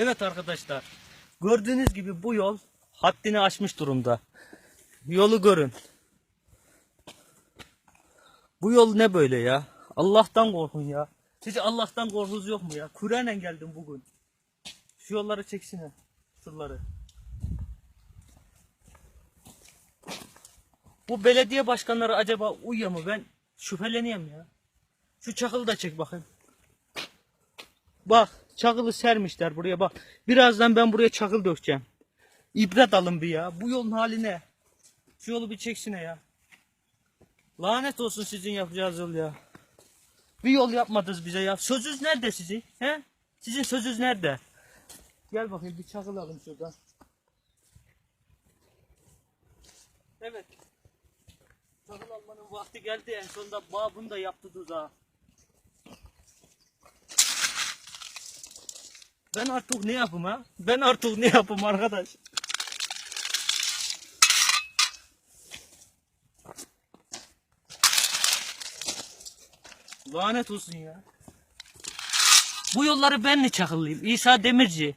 Evet arkadaşlar. Gördüğünüz gibi bu yol haddini aşmış durumda. Yolu görün. Bu yol ne böyle ya? Allah'tan korkun ya. Hiç Allah'tan korkunuz yok mu ya? Kur'an'la geldim bugün. Şu yolları çeksene. Şuraları. Bu belediye başkanları acaba uyuyor mu? Ben şüpheleniyorum ya. Şu çakılı da çek bakayım. Bak çakılı sermişler buraya bak. Birazdan ben buraya çakıl dökeceğim. İbret alın bir ya. Bu yolun hali ne? Şu yolu bir çeksine ya. Lanet olsun sizin yapacağınız yol ya. Bir yol yapmadınız bize ya. Sözünüz nerede sizin? He? Sizin sözünüz nerede? Gel bakayım bir çakıl alın şuradan. Evet. Çakıl almanın vakti geldi en sonunda babını da yaptı tuzağı. Ben artık ne yapayım ha? Ben artık ne yapayım arkadaş? Lanet olsun ya. Bu yolları ben mi çakıllayayım? İsa Demirci.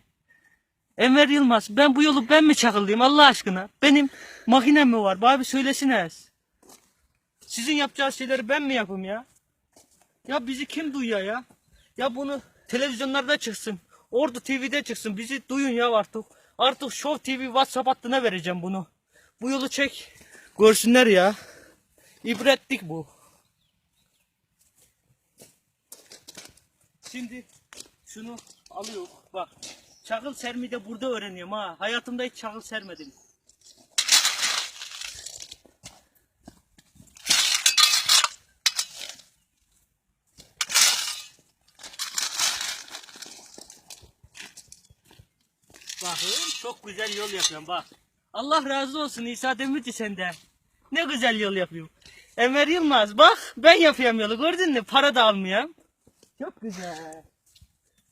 Enver Yılmaz. Ben bu yolu ben mi çakıllayayım Allah aşkına? Benim makinem mi var? Bana bir söylesiniz. Sizin yapacağınız şeyleri ben mi yapayım ya? Ya bizi kim duyuyor ya? Ya bunu televizyonlarda çıksın. Ordu TV'de çıksın. Bizi duyun ya artık. Artık Show TV WhatsApp hattına vereceğim bunu. Bu yolu çek. Görsünler ya. İbretlik bu. Şimdi şunu alıyor. Bak. Çakıl sermeyi de burada öğreniyorum ha. Hayatımda hiç çakıl sermedim. Bakın çok güzel yol yapıyorum bak. Allah razı olsun İsa Demirci sende. Ne güzel yol yapıyorum. Enver Yılmaz bak ben yapıyorum yolu gördün mü? Para da almıyorum. Çok güzel.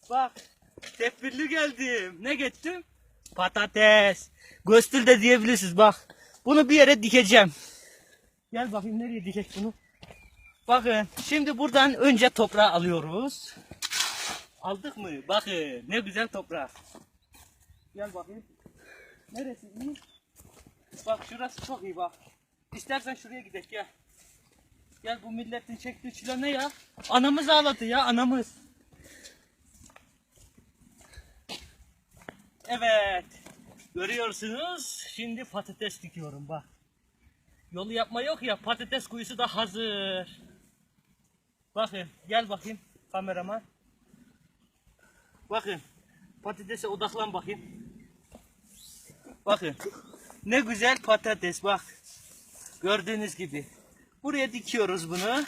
Bak tedbirli geldim. Ne gettim? Patates. Göstül de diyebilirsiniz bak. Bunu bir yere dikeceğim. Gel bakayım nereye dikek bunu. Bakın şimdi buradan önce toprağı alıyoruz. Aldık mı? Bakın ne güzel toprak. Gel bakayım. Neresi iyi? Bak şurası çok iyi bak. İstersen şuraya gidelim gel. Gel bu milletin çektiği çile ne ya? Anamız ağladı ya anamız. Evet. Görüyorsunuz. Şimdi patates dikiyorum bak. Yolu yapma yok ya patates kuyusu da hazır. Bakın gel bakayım kameraman. Bakın patatese odaklan bakayım. Bakın ne güzel patates bak. Gördüğünüz gibi. Buraya dikiyoruz bunu.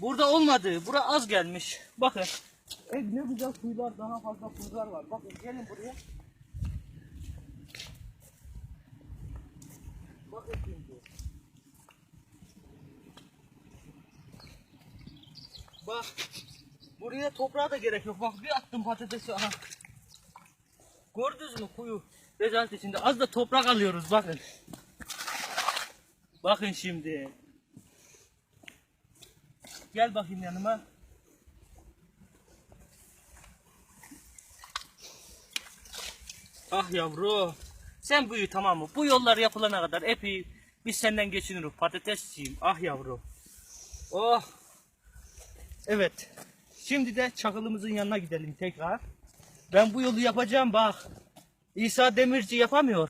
Burada olmadı. Bura az gelmiş. Bakın. E, ne güzel kuyular daha fazla kuyular var. Bakın gelin buraya. Bakın şimdi. Bak. Buraya toprağa da gerek yok. Bak bir attım patatesi. Aha. Gördünüz mü kuyu? Rezalet içinde. Az da toprak alıyoruz bakın. Bakın şimdi. Gel bakayım yanıma. Ah yavru. Sen büyü tamam mı? Bu yollar yapılana kadar epey biz senden geçiniriz. Patatesçiyim. Ah yavru. Oh. Evet. Şimdi de çakılımızın yanına gidelim tekrar. Ben bu yolu yapacağım bak. İsa Demirci yapamıyor.